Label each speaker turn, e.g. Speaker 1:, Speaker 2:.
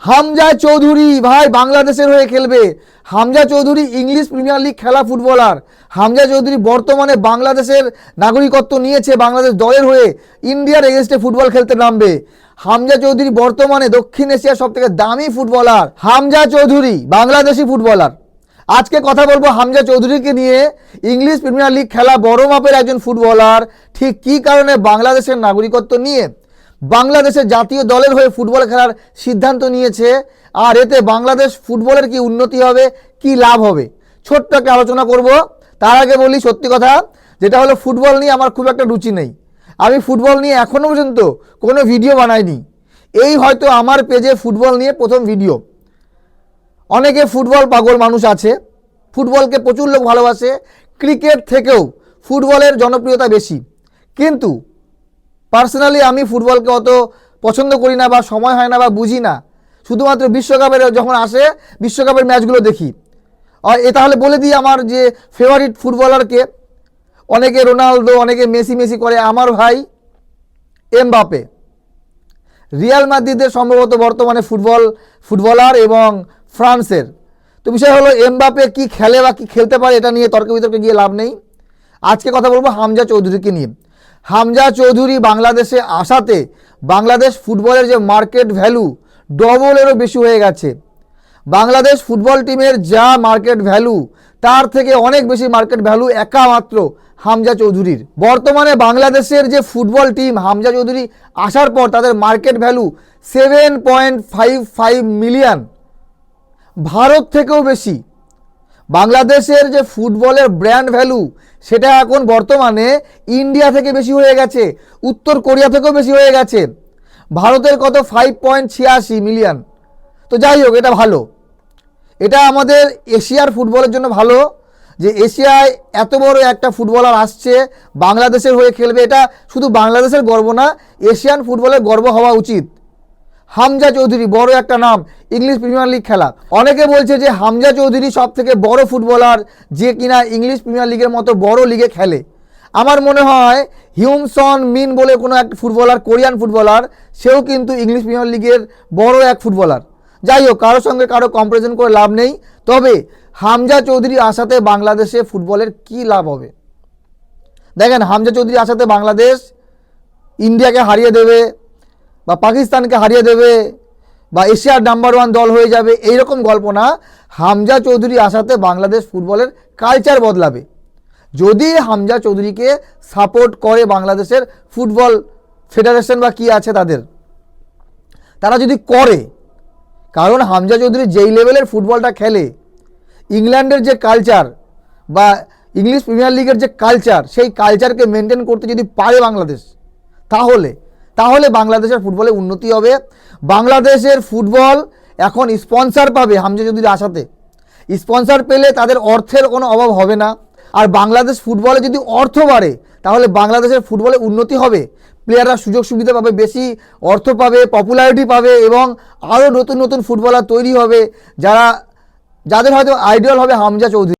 Speaker 1: হামজা চৌধুরী, ভাই, বাংলাদেশের হয়ে খেলবে। Hamza Chowdhury English Premier League খেলা ফুটবলার। হামজা চৌধুরী বর্তমানে বাংলাদেশের নাগরিকত্ব নিয়েছে, বাংলাদেশ দলের হয়ে ইন্ডিয়ার এগেনস্টে ফুটবল খেলতে নামবে। হামজা চৌধুরী বর্তমানে দক্ষিণ এশিয়ার সব থেকে দামি ফুটবলার। হামজা চৌধুরী, বাংলাদেশি ফুটবলার। আজকে কথা বলব হামজা চৌধুরীকে নিয়ে। ইংলিশ প্রিমিয়ার লিগ খেলা বড় মাপের একজন ফুটবলার। ঠিক কী কারণে বাংলাদেশের নাগরিকত্ব নিয়ে? বাংলাদেশের জাতীয় দলের হয়ে ফুটবল খেলার সিদ্ধান্ত নিয়েছে। আর এতে বাংলাদেশ ফুটবলের কি উন্নতি হবে, কি লাভ হবে? ছোট্ট একটা আলোচনা করব। তার আগে বলি সত্যি কথা, যেটা হলো ফুটবল নিয়ে আমার খুব একটা রুচি নেই। আমি ফুটবল নিয়ে এখনও পর্যন্ত কোনো ভিডিও বানাইনি। এই হয়তো আমার পেজে ফুটবল নিয়ে প্রথম ভিডিও। অনেকে ফুটবল পাগল মানুষ আছে, ফুটবলকে প্রচুর লোক ভালোবাসে, ক্রিকেট থেকেও ফুটবলের জনপ্রিয়তা বেশি। কিন্তু পার্সোনালি আমি ফুটবলকে অত পছন্দ করি না বা সময় হয় না বা বুঝি না। শুধুমাত্র বিশ্বকাপের যখন আসে, বিশ্বকাপের ম্যাচগুলো দেখি। আর এ তাহলে বলে দিই আমার যে ফেভারিট ফুটবলারকে অনেকে রোনালদো, অনেকে মেসি মেসি করে, আমার ভাই এমবাপে রিয়াল মাদ্রিদের সম্ভবত বর্তমানে ফুটবল ফুটবলার এবং ফ্রান্সের। তো বিষয় হলো এমবাপে কি খেলে বা কি খেলতে পারে, এটা নিয়ে তর্ক বিতর্কে গিয়ে লাভ নেই। আজকে কথা বলব হামজা চৌধুরীকে নিয়ে। হামজা চৌধুরী বাংলাদেশে আসাতে বাংলাদেশ ফুটবলের যে মার্কেট ভ্যালু ডবলেরও বেশি হয়ে গেছে। বাংলাদেশ ফুটবল টিমের যা মার্কেট ভ্যালু, তার থেকে অনেক বেশি মার্কেট ভ্যালু একা মাত্র হামজা চৌধুরীর। বর্তমানে বাংলাদেশের যে ফুটবল টিম হামজা চৌধুরী আসার পর তাদের market value seven point five five million. Bharat থেকেও বেশি। বাংলাদেশের যে ফুটবলের ব্র্যান্ড ভ্যালু, সেটা এখন বর্তমানে ইন্ডিয়া থেকে বেশি হয়ে গেছে, উত্তর কোরিয়া থেকেও বেশি হয়ে গেছে। ভারতের কত? ফাইভ পয়েন্ট ছিয়াশি মিলিয়ন তো যাই হোক, এটা ভালো। এটা আমাদের এশিয়ার ফুটবলের জন্য ভালো, যে এশিয়ায় এত বড় একটা ফুটবলার আসছে, বাংলাদেশের হয়ে খেলবে। এটা শুধু বাংলাদেশের গর্ব না, এশিয়ান ফুটবলের গর্ব হওয়া উচিত। হামজা চৌধুরী, বড় একটা নাম, ইংলিশ প্রিমিয়ার লিগ খেলা। অনেকে বলছে যে হামজা চৌধুরী সব থেকে বড় ফুটবলার, যে কিনা ইংলিশ প্রিমিয়ার লিগের মতো বড় লিগে খেলে। আমার মনে হয় হিউমসন মিন বলে কোনো এক ফুটবলার, কোরিয়ান ফুটবলার, সেও কিন্তু ইংলিশ প্রিমিয়ার লিগের বড় এক ফুটবলার। যাই হোক, কারোর সঙ্গে কারও কম্পারিজন করে লাভ নেই। তবে হামজা চৌধুরী আসাতে বাংলাদেশে ফুটবলের কি লাভ হবে? দেখেন, হামজা চৌধুরী আসাতে বাংলাদেশ ইন্ডিয়াকে হারিয়ে দেবে বা পাকিস্তানকে হারিয়ে দেবে বা এশিয়ার নাম্বার ওয়ান দল হয়ে যাবে এই রকম গল্প না হামজা চৌধুরী আসাতে বাংলাদেশ ফুটবলের কালচার বদলাবে। যদি হামজা চৌধুরীকে সাপোর্ট করে বাংলাদেশের ফুটবল ফেডারেশন বা কি আছে তাদের? তারা যদি করে, কারণ হামজা চৌধুরী যেই লেভেলের ফুটবলটা খেলে, ইংল্যান্ডের যে কালচার বা ইংলিশ প্রিমিয়ার লিগের যে কালচার সেই কালচারকে মেনটেন করতে যদি পারে বাংলাদেশ, তাহলে তাহলে বাংলাদেশের ফুটবলে উন্নতি হবে। বাংলাদেশের ফুটবল এখন স্পন্সর পাবে হামজা চৌধুরী আসাতে। স্পন্সর পেলে তাদের অর্থের কোনো অভাব হবে না। আর বাংলাদেশ ফুটবলে যদি অর্থ বাড়ে, তাহলে বাংলাদেশের ফুটবলে উন্নতি হবে। প্লেয়াররা সুযোগ সুবিধা পাবে, বেশি অর্থ পাবে পপুলারিটি পাবে এবং আরও নতুন নতুন ফুটবলার তৈরি হবে, যারা, যাদের হয়তো আইডিয়াল হবে হামজা চৌধুরী।